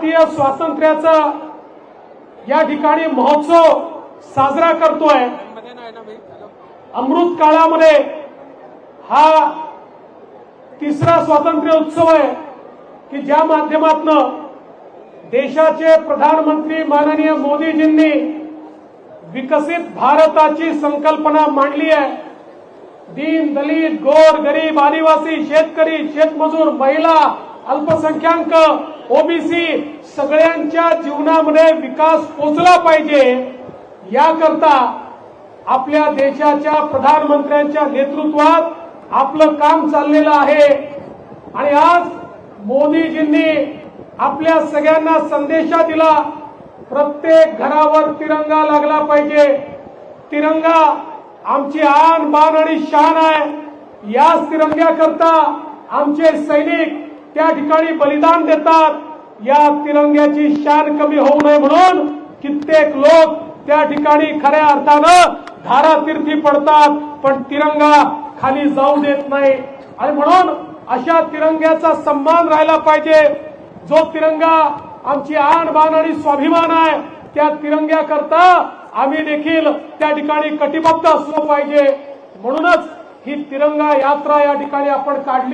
भारतीय स्वातंत्र्याचा या ठिकाणी महोत्सव साजरा करतोय. अमृत काळामध्ये हा तिसरा स्वातंत्र्य उत्सव आहे की ज्या माध्यमातनं देशाचे प्रधानमंत्री माननीय मोदीजींनी विकसित भारताची संकल्पना मांडली आहे. दीन दलित गोर गरीब आदिवासी शेतकरी शेतमजूर महिला अल्पसंख्याक ओबीसी सगळ्यांच्या जीवनामध्ये विकास पोचला पाहिजे याकरता आपल्या देशाच्या प्रधानमंत्र्यांच्या नेतृत्वात आपलं काम चाललेलं आहे. आणि आज मोदीजींनी आपल्या सगळ्यांना संदेशा दिला प्रत्येक घरावर तिरंगा लागला पाहिजे. तिरंगा आमची आन बाण आणि शान आहे. याच तिरंग्याकरता आमचे सैनिक त्या ठिकाणी बलिदान देतात. या तिरंग्याची शान कमी होऊ नये म्हणून कित्येक लोक त्या ठिकाणी खऱ्या अर्थानं धारातीर्थी पडतात पण तिरंगा खाली जाऊ देत नाही. आणि म्हणून अशा तिरंग्याचा सन्मान राहिला पाहिजे. जो तिरंगा आमची आण बाण आणि स्वाभिमान आहे त्या तिरंग्याकरता आम्ही देखील त्या ठिकाणी कटिबद्ध असलो पाहिजे. म्हणूनच ही तिरंगा यात्रा या ठिकाणी आपण काढली.